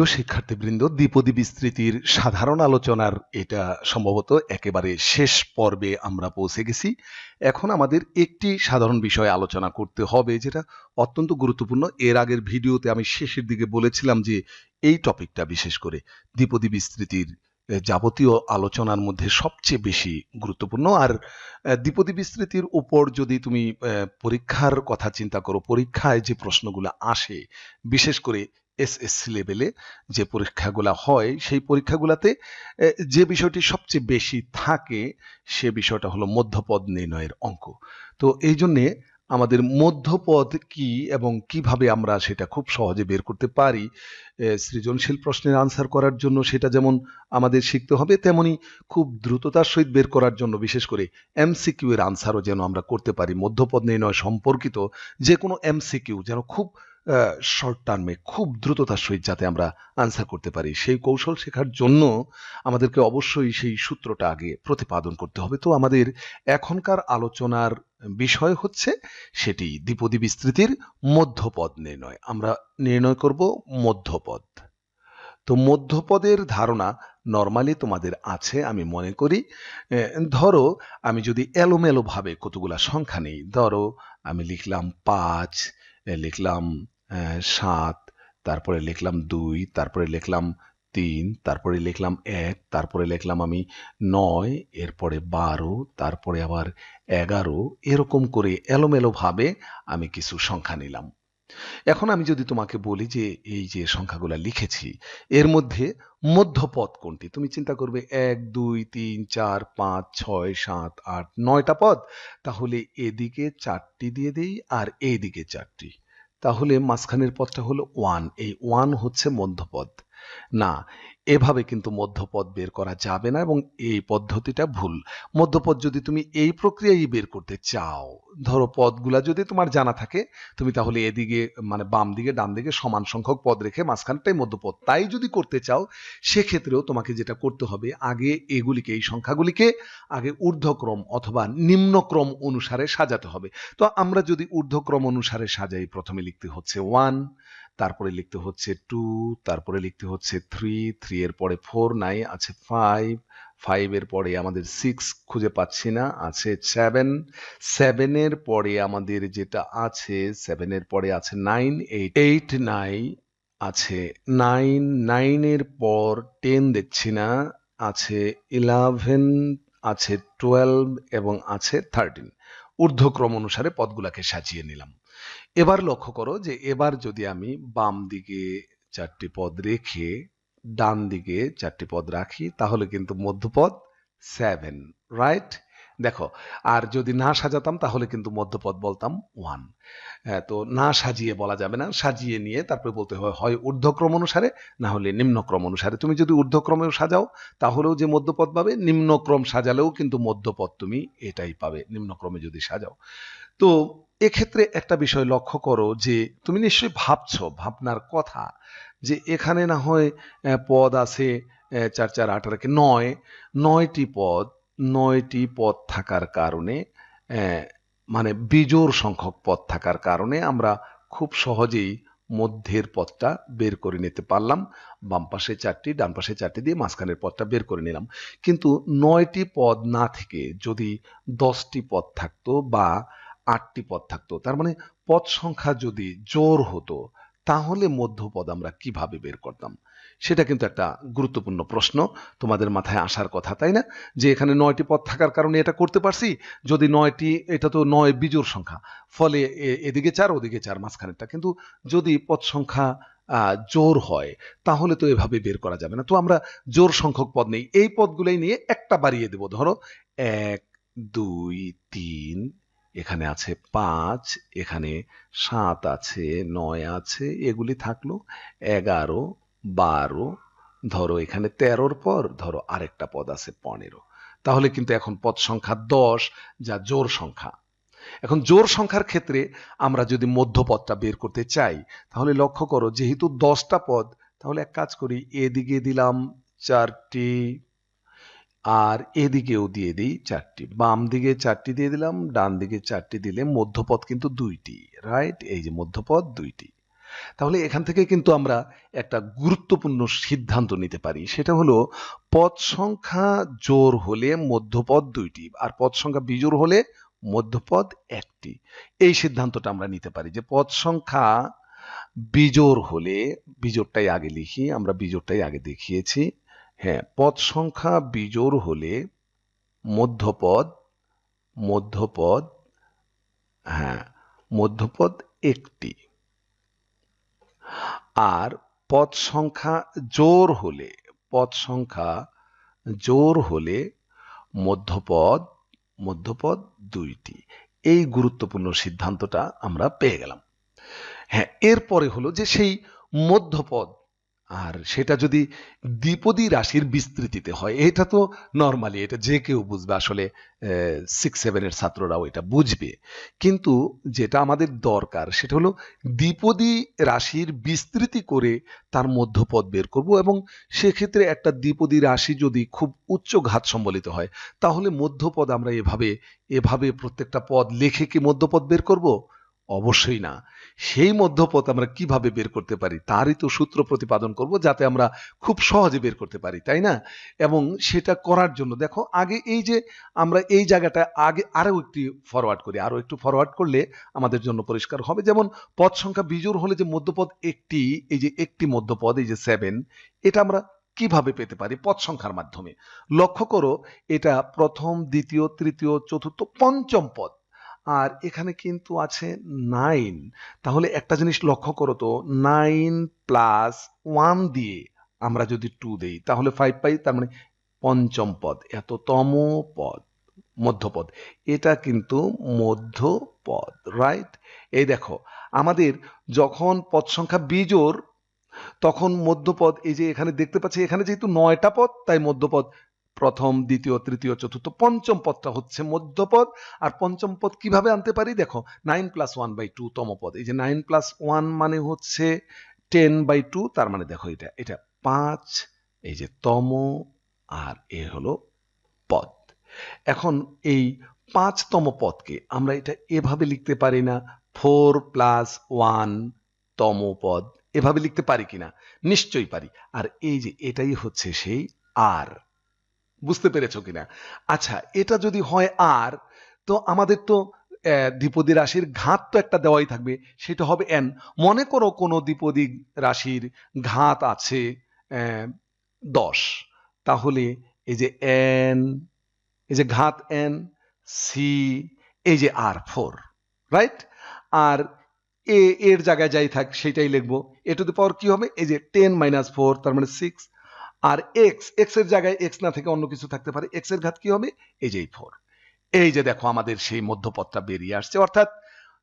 প্রিয় শিক্ষার্থীবৃন্দ, দ্বিপদী বিস্তৃতির সাধারণ আলোচনার এটা সম্ভবত একেবারে শেষ পর্বে আমরা পৌঁছে গেছি। এখন আমাদের একটি সাধারণ বিষয় আলোচনা করতে হবে, যেটা অত্যন্ত গুরুত্বপূর্ণ। এর আগের ভিডিওতে আমি শেষের দিকে বলেছিলাম যে এই টপিকটা বিশেষ করে দ্বিপদী বিস্তৃতির যাবতীয় আলোচনার মধ্যে সবচেয়ে বেশি গুরুত্বপূর্ণ। আর দ্বিপদী বিস্তৃতির উপর যদি তুমি পরীক্ষার কথা চিন্তা করো, পরীক্ষায় যে প্রশ্নগুলো আসে, বিশেষ করে এসএসসি লেভেলে যে পরীক্ষাগুলো হয়, সেই পরীক্ষাগুলোতে যে বিষয়টি সবচেয়ে বেশি থাকে, সে বিষয়টা হলো মধ্যপদ নির্ণয়ের অঙ্ক। তো এই জন্যে আমাদের মধ্যপদ কি এবং কীভাবে আমরা সেটা খুব সহজে বের করতে পারি সৃজনশীল প্রশ্নের আনসার করার জন্য সেটা যেমন আমাদের শিখতে হবে, তেমনি খুব দ্রুততার সহিত বের করার জন্য বিশেষ করে এমসিকিউ এর আনসারও যেন আমরা করতে পারি। মধ্যপদ নির্ণয় সম্পর্কিত যে কোনো এমসিকিউ যেন খুব শর্ট টার্মে খুব দ্রুততার সহিত যাতে আমরা আনসার করতে পারি। সেই কৌশল শেখার জন্য আমাদেরকে অবশ্যই সেই সূত্রটা আগে প্রতিপাদন করতে হবে। তো আমাদের এখনকার আলোচনার বিষয় হচ্ছে সেটি দ্বিপদী বিস্তৃতির মধ্যপদ নির্ণয়। আমরা নির্ণয় করব মধ্যপদ। তো মধ্যপদের ধারণা নর্মালি তোমাদের আছে, আমি মনে করি। ধরো আমি যদি এলোমেলো ভাবে কতগুলা সংখ্যা নেই, ধরো আমি লিখলাম পাঁচ লিখলাম সাত, তারপরে লিখলাম দুই, তারপরে লিখলাম তিন, তারপরে লিখলাম এক, তারপরে লিখলাম আমি নয়, এরপরে বারো, তারপরে আবার এগারো, এরকম করে এলোমেলোভাবে আমি কিছু সংখ্যা নিলাম। এখন আমি যদি তোমাকে বলি যে এই যে সংখ্যাগুলো লিখেছি, এর মধ্যে মধ্যপদ কোনটি? তুমি চিন্তা করবে এক, দুই, তিন, চার, পাঁচ, ছয়, সাত, আট, নয়টা পদ। তাহলে এদিকে চারটি দিয়ে দিই আর এইদিকে চারটি। তাহলে মাঝখানের পদটা হলো ওয়ান এই ওয়ান হচ্ছে মধ্যপদ। না, এভাবে কিন্তু মধ্যপদ বের করা যাবে না এবং এই পদ্ধতিটা ভুল। মধ্যপদ যদি তুমি এই প্রক্রিয়ায় বের করতে চাও, ধরো পদগুলা যদি তোমার জানা থাকে, তুমি তাহলে এদিকে মানে বাম দিকে ডান দিকে সমান সংখ্যক পদ রেখে মাঝখানটাই মধ্যপদ তাই যদি করতে চাও, সেক্ষেত্রেও তোমাকে যেটা করতে হবে, আগে এগুলিকে, এই সংখ্যাগুলিকে আগে ঊর্ধ্বক্রম অথবা নিম্নক্রম অনুসারে সাজাতে হবে। তো আমরা যদি ঊর্ধ্বক্রম অনুসারে সাজাই, প্রথমে লিখতে হচ্ছে ওয়ান তারপরে লিখতে হচ্ছে টু তারপরে লিখতে হচ্ছে থ্রি থ্রি এর পরে ফোর নাই আছে ফাইভ ফাইভ এর পরে আমাদের সিক্স খুঁজে পাচ্ছি না, আছে সেভেন সেভেনের পরে আমাদের যেটা আছে সেভেনের পরে আছে নাইন এইট এইট নাইন আছে নাইন নাইনের পর টেন দেখছি না, আছে ইলেভেন আছে টুয়েলভ এবং আছে থার্টিন ঊর্ধ্বক্রম অনুসারে পদগুলাকে সাজিয়ে নিলাম। এবার লক্ষ্য করো যে এবার যদি আমি বাম দিকে চারটি পদ রেখে ডান দিকে চারটি পদ রাখি, তাহলে কিন্তু মধ্যপদ সেভেন রাইট দেখো, আর যদি না সাজাতাম, তাহলে কিন্তু মধ্যপদ বলতাম ওয়ান তো না সাজিয়ে বলা যাবে না। সাজিয়ে নিয়ে তারপরে বলতে হয় হয় ঊর্ধ্বক্রম অনুসারে, না হলে নিম্নক্রম অনুসারে। তুমি যদি ঊর্ধ্বক্রমেও সাজাও, তাহলেও যে মধ্যপদ পাবে, নিম্নক্রম সাজালেও কিন্তু মধ্যপদ তুমি এটাই পাবে, নিম্নক্রমে যদি সাজাও। তো এক্ষেত্রে একটা বিষয় লক্ষ্য করো যে তুমি নিশ্চয়ই ভাবছ, ভাবনার কথা যে এখানে না হয় পদ আছে চার চার, আট রেখে নয়, নয়টি পদ নয়টি পদ থাকার কারণে মানে বিজোড় সংখ্যক পদ থাকার কারণে আমরা খুব সহজেই মধ্যের পথটা বের করে নিতে পারলাম। বাম পাশে চারটি, ডান পাশে চারটি দিয়ে মাঝখানের পথটা বের করে নিলাম। কিন্তু নয়টি পদ না থেকে যদি দশটি পদ থাকতো বা আটটি পদ থাকতো। তার মানে পদ সংখ্যা যদি জোর হতো, তাহলে মধ্যপদ আমরা কীভাবে বের করতাম? সেটা কিন্তু একটা গুরুত্বপূর্ণ প্রশ্ন। তোমাদের মাথায় আসার কথা, তাই না? যে এখানে নয়টি পদ থাকার কারণে এটা করতে পারছি, যদি নয়টি, এটা তো নয় বিজোর সংখ্যা। ফলে এদিকে চার, ওদিকে চার মাঝখানেরটা। কিন্তু যদি পদ সংখ্যা জোর হয়, তাহলে তো এভাবে বের করা যাবে না। তো আমরা জোর সংখ্যক পদ নেই। এই পদগুলোই নিয়ে একটা বাড়িয়ে দেব। ধরো, এক, দুই, তিন এখানে আছে পাঁচ, এখানে সাত আছে, নয় আছে, এগুলি থাকল এগারো, বারো, ধরো এখানে তেরোর পর ধরো আরেকটা পদ আছে পনেরো। তাহলে কিন্তু এখন পদ সংখ্যা দশ যা জোর সংখ্যা। এখন জোর সংখ্যার ক্ষেত্রে আমরা যদি মধ্যপদটা বের করতে চাই, তাহলে লক্ষ্য করো যেহেতু দশটা পদ, তাহলে এক কাজ করি, এদিকে দিলাম চারটি আর এদিকেও দিয়ে দিই চারটি। বাম দিকে চারটি দিয়ে দিলাম, ডান দিকে চারটি দিলে মধ্যপদ কিন্তু দুইটি রাইট এই যে মধ্যপদ দুইটি। তাহলে এখান থেকে কিন্তু আমরা একটা গুরুত্বপূর্ণ সিদ্ধান্ত নিতে পারি। সেটা হলো পদ সংখ্যা জোর হলে মধ্যপদ দুইটি আর পদ সংখ্যা বিজোর হলে মধ্যপদ একটি। এই সিদ্ধান্তটা আমরা নিতে পারি যে পদ সংখ্যা বিজোর হলে, বিজোড়টাই আগে লিখি, আমরা বিজোড়টাই আগে দেখিয়েছি। হ্যাঁ পদ সংখ্যা বিজোড় হলে মধ্যপদ মধ্যপদ হ্যাঁ মধ্যপদ একটি। আর পদ সংখ্যা জোর হলে, পদ সংখ্যা জোর হলে মধ্যপদ মধ্যপদ দুইটি। এই গুরুত্বপূর্ণ সিদ্ধান্তটা আমরা পেয়ে গেলাম। হ্যাঁ এরপরে হলো যে সেই মধ্যপদ আর সেটা যদি দ্বিপদী রাশির বিস্তৃতিতে হয়, এটা তো নর্মালি এটা যে কেউ বুঝবে আসলে সিক্স সেভেনের ছাত্ররাও এটা বুঝবে। কিন্তু যেটা আমাদের দরকার, সেটা হলো দ্বিপদী রাশির বিস্তৃতি করে তার মধ্যপদ বের করব এবং সেক্ষেত্রে একটা দ্বিপদী রাশি যদি খুব উচ্চ ঘাত সম্বলিত হয়, তাহলে মধ্যপদ আমরা এভাবে এভাবে প্রত্যেকটা পদ লিখে কি মধ্যপদ বের করব? অবশ্যই না। সেই মধ্যপথ আমরা কীভাবে বের করতে পারি, তারই তো সূত্র প্রতিপাদন করব যাতে আমরা খুব সহজে বের করতে পারি, তাই না? এবং সেটা করার জন্য, দেখো, আগে এই যে আমরা এই জায়গাটা আগে আরও একটি ফরওয়ার্ড করি, আরও একটু ফরওয়ার্ড করলে আমাদের জন্য পরিষ্কার হবে। যেমন পদ সংখ্যা বিজোড় হলে যে মধ্যপদ একটি, এই যে একটি মধ্যপদ, এই যে সেভেন এটা আমরা কীভাবে পেতে পারি? পদ সংখ্যার মাধ্যমে। লক্ষ্য করো, এটা প্রথম, দ্বিতীয়, তৃতীয়, চতুর্থ, পঞ্চম পদ। আর এখানে কিন্তু আছে নাইন তাহলে একটা জিনিস লক্ষ্য করো তো নাইন প্লাস ওয়ান দিয়ে আমরা যদি টু দেই, তাহলে ফাইভ পাই, তার মানে পঞ্চম পদ, এততম পদ, মধ্যপদ। এটা কিন্তু মধ্যপদ রাইট এই দেখো, আমাদের যখন পদ সংখ্যা বিজোর তখন মধ্যপদ, এই যে এখানে দেখতে পাচ্ছি, এখানে যেহেতু নয়টা পদ, তাই মধ্যপদ প্রথম, দ্বিতীয়, তৃতীয়, চতুর্থ, পঞ্চম পদটা হচ্ছে মধ্যপদ। আর পঞ্চম পদ কীভাবে আনতে পারি? দেখো nine plus one by two তম পদ। এই যে নাইন প্লাস ওয়ান মানে হচ্ছে টেন বাই টু তার মানে দেখো এটা এটা পাঁচ, এই যে তম, আর এ হলো পদ। এখন এই পাঁচতম পদকে আমরা এটা এভাবে লিখতে পারি না ফোর প্লাস ওয়ান তম পদ। এভাবে লিখতে পারি কিনা? নিশ্চয়ই পারি। আর এই যে এটাই হচ্ছে সেই আর বুঝতে পেরেছ কিনা? আচ্ছা এটা যদি হয় আর তো আমাদের তো দ্বিপদী রাশির ঘাত তো একটা দেওয়াই থাকবে, সেটা হবে এন মনে করো কোনো দ্বিপদী রাশির ঘাত আছে দশ। তাহলে এই যে এন এই যে ঘাত এন সি এই যে আর ফোর রাইট আর এ এর জায়গায় যাই থাক, সেটাই লিখব। এ টু দি পাওয়ার কি হবে? এই যে টেন মাইনাস ফোর তার মানে সিক্স আর এক্স এক্সের জায়গায় এক্স না থেকে অন্য কিছু থাকতে পারে এক্সের ঘাত কি হবে? এই যে ফোর এই যে দেখো আমাদের সেই মধ্যপদটা বেরিয়ে আসছে, অর্থাৎ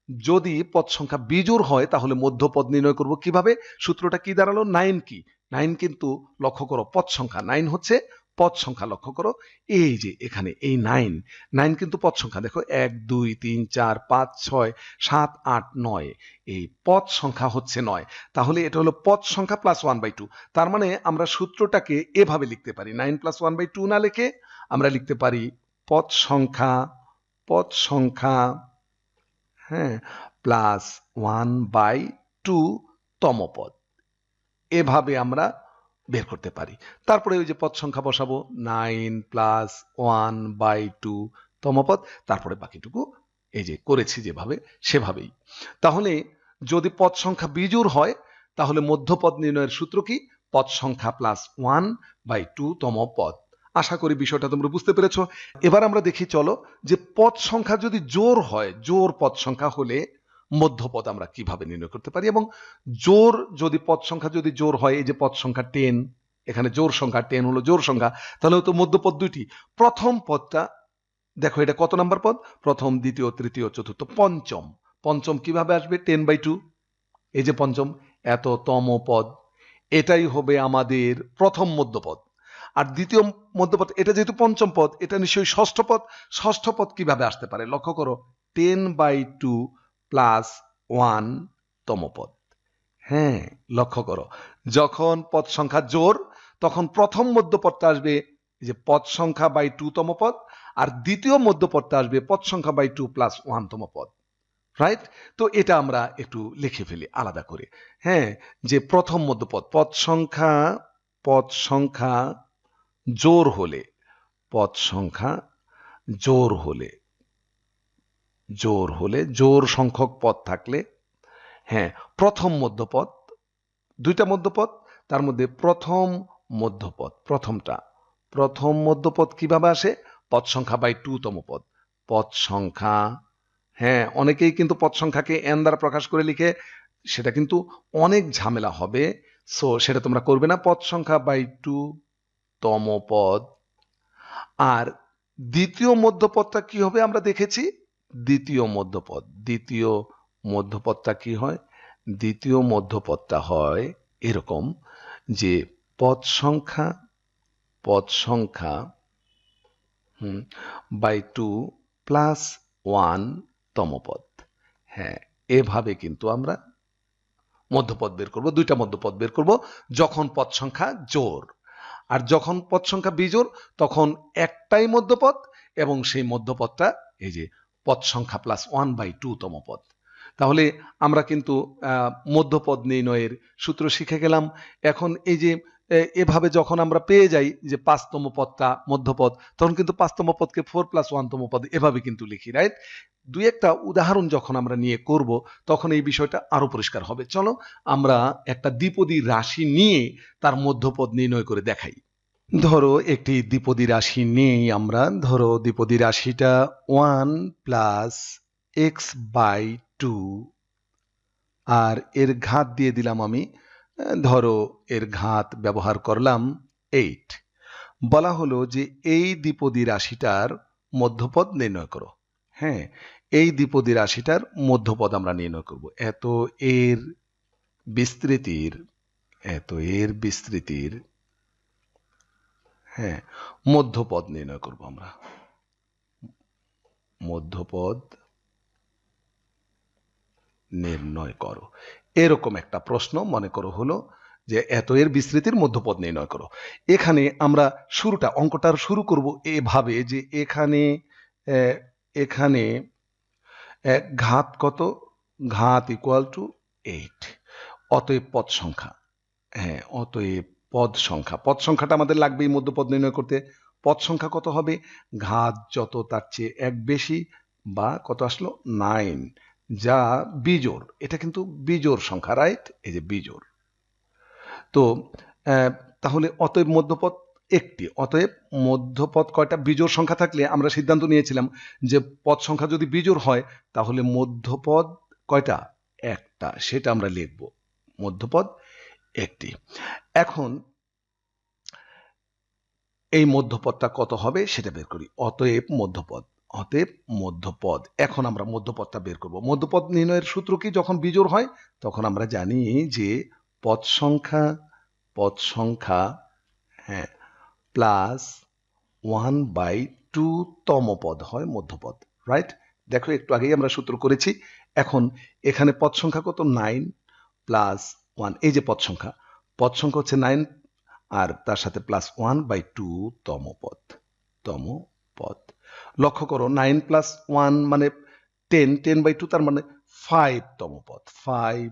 যদি পদ সংখ্যা বিজোর হয়, তাহলে মধ্যপদ নির্ণয় করব কীভাবে? সূত্রটা কি দাঁড়াল? নাইন কি নাইন কিন্তু লক্ষ্য করো, পদ সংখ্যা নাইন হচ্ছে পদ সংখ্যা লক্ষ্য করো, এই যে এখানে, এই নাইন নাইন কিন্তু পদ সংখ্যা, দেখো এক, দুই, তিন, চার, পাঁচ, ছয়, সাত, আট, নয়, এই পদ সংখ্যা হচ্ছে নয়। তাহলে এটা হলো পদ সংখ্যা প্লাস ওয়ান বাই টু তার মানে আমরা সূত্রটাকে এভাবে লিখতে পারি nine plus one by two না লিখে আমরা লিখতে পারি পদ সংখ্যা পদ সংখ্যা হ্যাঁ প্লাস ওয়ান বাই টু তম পদ। এভাবে আমরা বের করতে পারি। তারপরে ওই যে পদ সংখ্যা বসাবো nine plus one by two তমপদ, তারপরে বাকিটুকু এই যে করেছি যেভাবে, সেভাবেই। তাহলে যদি পদ সংখ্যা বিজুর হয়, তাহলে মধ্যপদ নির্ণয়ের সূত্র কি? পদ সংখ্যা প্লাস ওয়ান বাই টু তম পদ আশা করি বিষয়টা তোমরা বুঝতে পেরেছ। এবার আমরা দেখি, চলো, যে পদ সংখ্যা যদি জোর হয় জোর পদ সংখ্যা হলে মধ্যপদ আমরা কীভাবে নির্ণয় করতে পারি? এবং জোর যদি পদ সংখ্যা যদি জোর হয়, এই যে পদ সংখ্যা টেন এখানে জোর সংখ্যা টেন হলো জোর সংখ্যা, তাহলে তো মধ্যপদ দুইটি। প্রথম পদটা, দেখো এটা কত নাম্বার পদ? প্রথম, দ্বিতীয়, তৃতীয়, চতুর্থ, পঞ্চম। পঞ্চম কীভাবে আসবে? টেন বাই টু এই যে পঞ্চম এত তম পদ। এটাই হবে আমাদের প্রথম মধ্যপদ। আর দ্বিতীয় মধ্যপদ, এটা যেহেতু পঞ্চম পদ, এটা নিশ্চয়ই ষষ্ঠ পদ। ষষ্ঠ পদ কীভাবে আসতে পারে? লক্ষ্য করো ten by two plus one তম পদ হ্যাঁ লক্ষ্য করো, যখন পদ সংখ্যা জোর, তখন প্রথম মধ্যপদটা আসবে যে পদ সংখ্যা বাই টু তম পদ আর দ্বিতীয় মধ্যপদটা আসবে পদ সংখ্যা বাই টু প্লাস ওয়ান তম পদ রাইট তো এটা আমরা একটু লিখে ফেলি আলাদা করে। হ্যাঁ যে প্রথম মধ্যপদ, পদ সংখ্যা পদ সংখ্যা জোর হলে, পদ সংখ্যা জোর হলে জোর হলে, জোর সংখ্যক পদ থাকলে হ্যাঁ প্রথম মধ্যপদ, দুইটা মধ্যপদ, তার মধ্যে প্রথম মধ্যপদ, প্রথমটা। প্রথম মধ্যপদ কীভাবে আসে? পদ সংখ্যা বাই টু তম পদ। পদ সংখ্যা হ্যাঁ অনেকেই কিন্তু পদ সংখ্যাকে এন দ্বারা প্রকাশ করে লিখে, সেটা কিন্তু অনেক ঝামেলা হবে। সো সেটা তোমরা করবে না। পদ সংখ্যা বাই টু তম পদ। আর দ্বিতীয় মধ্যপদটা কি হবে আমরা দেখেছি? দ্বিতীয় মধ্যপদ। দ্বিতীয় মধ্যপদটা কি হয়? দ্বিতীয় মধ্যপদটা হয় এরকম যে পদ সংখ্যা পদ সংখ্যা বাই টু প্লাস ওয়ান তম পদ হ্যাঁ এভাবে কিন্তু আমরা মধ্যপদ বের করব, দুইটা মধ্যপদ বের করব, যখন পদ সংখ্যা জোর। আর যখন পদ সংখ্যা বিজোর তখন একটাই মধ্যপদ এবং সেই মধ্যপদটা এই যে পদ সংখ্যা প্লাস ওয়ান বাই টু তম পদ। তাহলে আমরা কিন্তু মধ্যপদ নির্ণয়ের সূত্র শিখে গেলাম। এখন এই যে এভাবে যখন আমরা পেয়ে যাই যে পাঁচতম পদটা মধ্যপদ, তখন কিন্তু পাঁচতম পদকে ফোর প্লাস ওয়ানতম পদ এভাবে কিন্তু লিখি রাইট দুই একটা উদাহরণ যখন আমরা নিয়ে করব, তখন এই বিষয়টা আরও পরিষ্কার হবে। চলো আমরা একটা দ্বিপদী রাশি নিয়ে তার মধ্যপদ নির্ণয় করে দেখাই। ধরো একটি দ্বিপদী রাশি নেই আমরা, ধরো দ্বিপদী রাশিটা one plus x by two আর এর ঘাত দিয়ে দিলাম আমি, ধরো এর ঘাত ব্যবহার করলাম এইট বলা হলো যে এই দ্বিপদী রাশিটার মধ্যপদ নির্ণয় করো। হ্যাঁ এই দ্বিপদী রাশিটার মধ্যপদ আমরা নির্ণয় করব। এত এর বিস্তৃতির, এত এর বিস্তৃতির হ্যাঁ মধ্যপদ নির্ণয় করব আমরা। মধ্যপদ নির্ণয় করো। এরকম একটা প্রশ্ন মনে করো হলো যে এত এর বিস্তৃতির মধ্যপদ নির্ণয় করো। এখানে আমরা শুরুটা অঙ্কটার শুরু করব এভাবে যে এখানে এখানে ঘাত কত? ঘাত ইকুয়াল টু এইট অতএব পদ সংখ্যা। হ্যাঁ অতএব পদ সংখ্যা। পদ সংখ্যাটা আমাদের লাগবে এই মধ্যপদ নির্ণয় করতে। পদ সংখ্যা কত হবে? ঘাত যত তার চেয়ে এক বেশি বা কত আসলো? নাইন। যা বিজোড়। এটা কিন্তু বিজোড় সংখ্যা রাইট এই যে বিজোড়। তো তাহলে অতএব মধ্যপদ একটি। অতএব মধ্যপদ কয়টা? বিজোড় সংখ্যা থাকলে আমরা সিদ্ধান্ত নিয়েছিলাম যে পদ সংখ্যা যদি বিজোড় হয়, তাহলে মধ্যপদ কয়টা? একটা। সেটা আমরা লিখব। মধ্যপদ একটি। এখন এই মধ্যপদটা কত হবে সেটা বের করি। অতএব মধ্যপদ অতএব মধ্যপদ। এখন আমরা মধ্যপদটা বের করব। মধ্যপদ নির্ণয়ের সূত্র কি? যখন বিজোড় হয়, তখন আমরা জানি যে পদ সংখ্যা পদ সংখ্যা হ্যাঁ প্লাস ওয়ান বাই টু তম পদ হয় মধ্যপদ, রাইট? দেখো, একটু আগেই আমরা সূত্র করেছি। এখন এখানে পদ সংখ্যা কত? নাইন প্লাস ওয়ান এই যে পদ সংখ্যা পদ সংখ্যা হচ্ছে নাইন আর তার সাথে প্লাস ওয়ান বাই টু তম পদ তম পদ লক্ষ্য করো নাইন প্লাস ওয়ান মানে টেন টেন বাই টু তার মানে ফাইভ তম পদ ফাইভ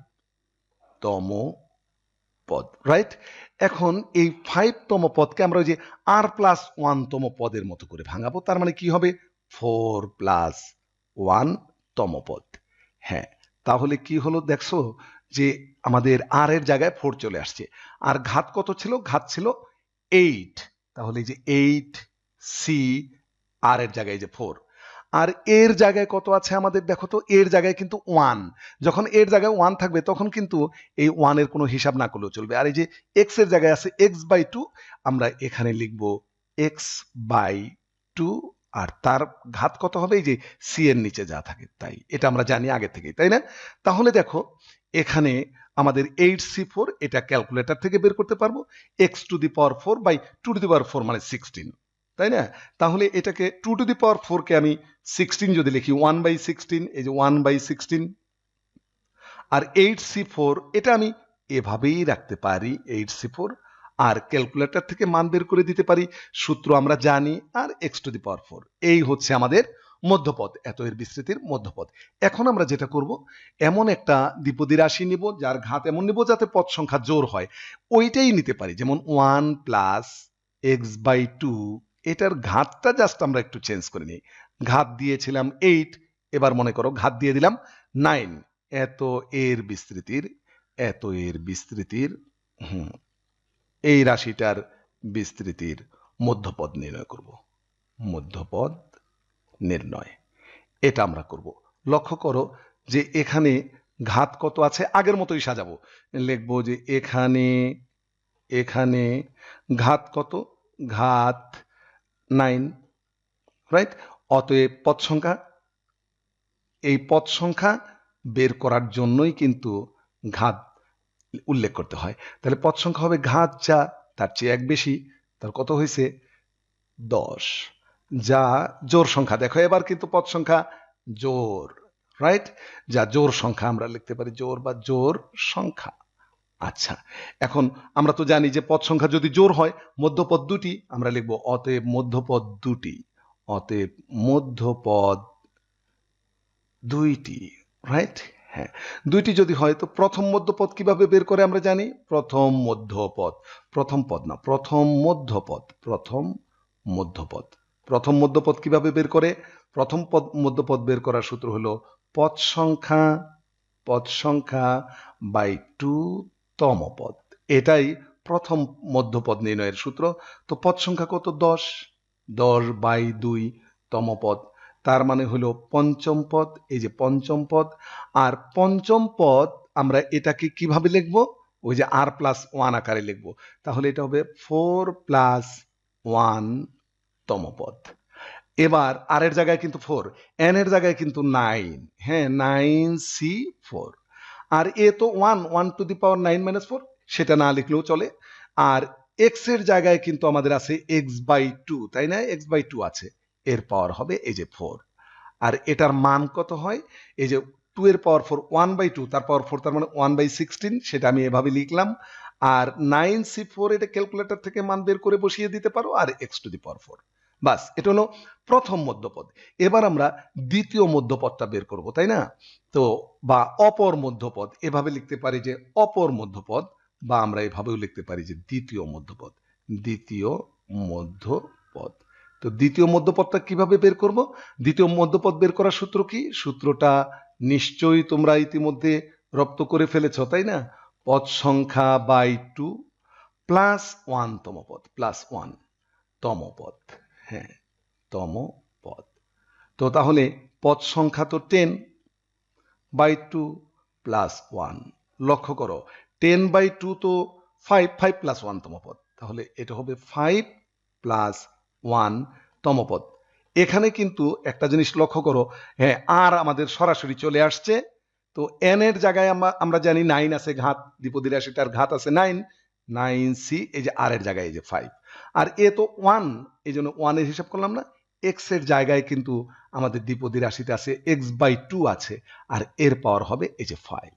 তম পদ রাইট এখন এই ফাইভ তম পদকে আমরা ওই যে আর প্লাস ওয়ান তম পদের মতো করে ভাঙাবো, তার মানে কি হবে? ফোর প্লাস ওয়ান তম পদ হ্যাঁ তাহলে কি হলো দেখছ? যে আমাদের আর এর জায়গায় ফোর চলে আসছে। আর ঘাত কত ছিল? ঘাত ছিল এইট তাহলে যে এইট সি আর এর জায়গায় যে ফোর আর এর জায়গায় কত আছে আমাদের? দেখো তো, এর জায়গায় কিন্তু ওয়ান যখন এর জায়গায় ওয়ান থাকবে, তখন কিন্তু এই ওয়ানের কোনো হিসাব না করলেও চলবে। আর এই যে এক্সের জায়গায় আছে এক্স বাই টু আমরা এখানে লিখব এক্স বাই টু আর তার ঘাত কত হবে? এই যে সি এর নিচে যা থাকে, তাই। এটা আমরা জানি আগে থেকেই, তাই না? তাহলে দেখো এখানে আমাদের এইট সি ফোর এটা ক্যালকুলেটর থেকে বের করতে পারব x to the power four by two to the power four মানে সিক্সটিন তাই না? তাহলে এটাকে টু টু দি পাওয়ার ফোরকে আমি সিক্সটিন যদি লিখি ওয়ান বাই সিক্সটিন এই যে ওয়ান বাই সিক্সটিন আর এইট সি ফোর এটা আমি এভাবেই রাখতে পারি এইট সি ফোর আর ক্যালকুলেটর থেকে মান বের করে দিতে পারি, সূত্র আমরা জানি, আর x to the power four এই হচ্ছে আমাদের মধ্যপদ, এত এর বিস্তৃতির মধ্যপদ। এখন আমরা যেটা করব, এমন একটা দ্বিপদী রাশি নিব, যার ঘাত এমন নিব যাতে পদ সংখ্যা জোর হয়। ওইটাই নিতে পারি, যেমন one plus x by two এটার ঘাতটা জাস্ট আমরা একটু চেঞ্জ করে নিই। ঘাত দিয়েছিলাম এইট এবার মনে করো ঘাত দিয়ে দিলাম নাইন এত এর বিস্তৃতির, এত এর বিস্তৃতির, হুম, এই রাশিটার বিস্তৃতির মধ্যপদ নির্ণয় করব। মধ্যপদ নির্ণয়। এটা আমরা করব। লক্ষ্য করো যে এখানে ঘাত কত আছে? আগের মতোই সাজাবো। লিখব যে এখানে এখানে ঘাত কত? ঘাত নাইন রাইট অতএব পদ সংখ্যা, এই পদ সংখ্যা বের করার জন্যই কিন্তু ঘাত উল্লেখ করতে হয়। তাহলে পদ সংখ্যা হবে ঘাত যা, তার চেয়ে এক বেশি, তার কত হয়েছে? দশ। যা জোর সংখ্যা। দেখো, এবার কিন্তু পদ সংখ্যা জোর রাইট যা জোর সংখ্যা, আমরা লিখতে পারি জোর বা জোর সংখ্যা। আচ্ছা এখন আমরা তো জানি যে পদ সংখ্যা যদি জোর হয়, মধ্যপদ দুটি, আমরা লিখব অতএব মধ্যপদ দুটি, অতএব মধ্যপদ দুইটি রাইট হ্যাঁ দুইটি যদি হয় তো প্রথম মধ্যপদ কীভাবে বের করে আমরা জানি? প্রথম মধ্যপদ, প্রথম পদ না, প্রথম মধ্যপদ প্রথম মধ্যপদ। প্রথম মধ্যপদ কীভাবে বের করে? প্রথম পদ, মধ্যপদ বের করার সূত্র হলো পদ সংখ্যা পদ সংখ্যা বাই টু তম পদ। এটাই প্রথম মধ্যপদ নির্ণয়ের সূত্র। তো পদ সংখ্যা কত? দশ। দশ বাই দুই তম পদ। তার মানে হলো পঞ্চম পদ, এই যে পঞ্চম পদ। আর পঞ্চম পদ আমরা এটাকে কীভাবে লিখব? ওই যে আর প্লাস ওয়ান আকারে লিখব। তাহলে এটা হবে ফোর প্লাস ওয়ান তম পদ এবার আর এর জায়গায় কিন্তু ফোর এন এর জায়গায় কিন্তু নাইন হ্যাঁ নাইন সি ফোর আর এ তো one one to the power nine minus four সেটা না লিখলেও চলে। আর এক্সের জায়গায় কিন্তু আমাদের আছে এক্স বাই টু তাই না? এক্স বাই টু আছে। এর পাওয়ার হবে এই যে ফোর আর এটার মান কত হয়? এই যে টু এর power four one by two তার পাওয়ার ফোর তার মানে ওয়ান বাই সিক্সটিন সেটা আমি এভাবে লিখলাম। আর নাইন সি ফোর এটা ক্যালকুলেটর থেকে মান বের করে বসিয়ে দিতে পারো, আর x to the power four বাস, এটা হলো প্রথম মধ্যপদ। এবার আমরা দ্বিতীয় মধ্যপদটা বের করব, তাই না? তো, বা অপর মধ্যপদ, এভাবে লিখতে পারি যে অপর মধ্যপদ, বা আমরা এভাবেও লিখতে পারি যে দ্বিতীয় মধ্যপদ। দ্বিতীয় মধ্যপদ। তো দ্বিতীয় মধ্যপদটা কীভাবে বের করব? দ্বিতীয় মধ্যপদ বের করার সূত্র কি? সূত্রটা নিশ্চয়ই তোমরা ইতিমধ্যে রপ্ত করে ফেলেছ, তাই না? পদ সংখ্যা বাই টু প্লাস ওয়ান তম পদ, প্লাস ওয়ান তম পদ। হ্যাঁ তম পদ। তো তাহলে পদ সংখ্যা তো ten by two plus one লক্ষ্য করো টেন বাই টু তো ফাইভ ফাইভ প্লাস ওয়ান তম পদ। তাহলে এটা হবে ফাইভ প্লাস ওয়ান তম পদ। এখানে কিন্তু একটা জিনিস লক্ষ্য করো হ্যাঁ আর আমাদের সরাসরি চলে আসছে। তো এন এর জায়গায় আমরা আমরা জানি নাইন আছে ঘাত দ্বিপদী রাশিটার ঘাত আছে নাইন নাইন সি এই যে আর এর জায়গায় এই যে ফাইভ আর এ তো ওয়ান এই জন্য ওয়ানের হিসাব করলাম না এক্সের জায়গায় কিন্তু আমাদের দ্বিপদী রাশিতে আছে এক্স বাই টু আছে, আর এর পাওয়ার হবে এই যে ফাইভ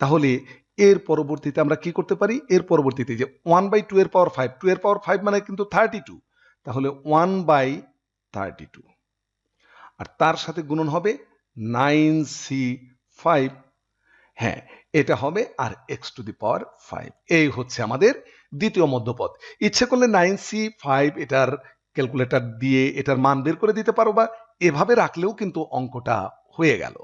তাহলে এর পরবর্তীতে আমরা কি করতে পারি? এর পরবর্তীতে যে ওয়ান বাই টু এর পাওয়ার ফাইভ টু এর পাওয়ার ফাইভ মানে কিন্তু থার্টি টু তাহলে ওয়ান বাই থার্টি টু আর তার সাথে গুণন হবে নাইন সি ফাইভ হ্যাঁ এটা হবে আর x to the power five এই হচ্ছে আমাদের দ্বিতীয় মধ্যপদ ইচ্ছে করলে নাইন সি ফাইভ এটার ক্যালকুলেটর দিয়ে এটার মান বের করে দিতে পারো বা এভাবে রাখলেও কিন্তু অঙ্কটা হয়ে গেল।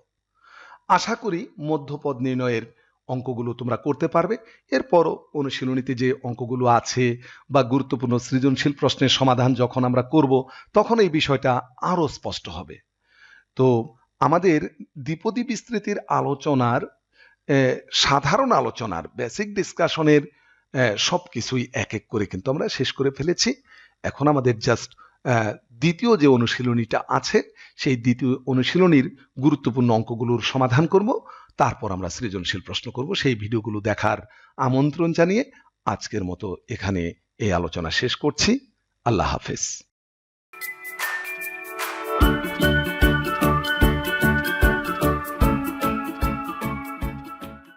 আশা করি মধ্যপদ নির্ণয়ের অঙ্কগুলো তোমরা করতে পারবে। এরপরও অনুশীলনীতে যে অঙ্কগুলো আছে বা গুরুত্বপূর্ণ সৃজনশীল প্রশ্নের সমাধান যখন আমরা করব, তখন এই বিষয়টা আরও স্পষ্ট হবে। তো আমাদের দ্বিপদী বিস্তৃতির আলোচনার সাধারণ আলোচনার বেসিক ডিসকাশনের সব কিছুই এক এক করে কিন্তু আমরা শেষ করে ফেলেছি। এখন আমাদের জাস্ট দ্বিতীয় যে অনুশীলনীটা আছে, সেই দ্বিতীয় অনুশীলনীর গুরুত্বপূর্ণ অঙ্কগুলোর সমাধান করব। তারপর আমরা সৃজনশীল প্রশ্ন করব। সেই ভিডিওগুলো দেখার আমন্ত্রণ জানিয়ে আজকের মতো এখানে এই আলোচনা শেষ করছি। আল্লাহ হাফেজ।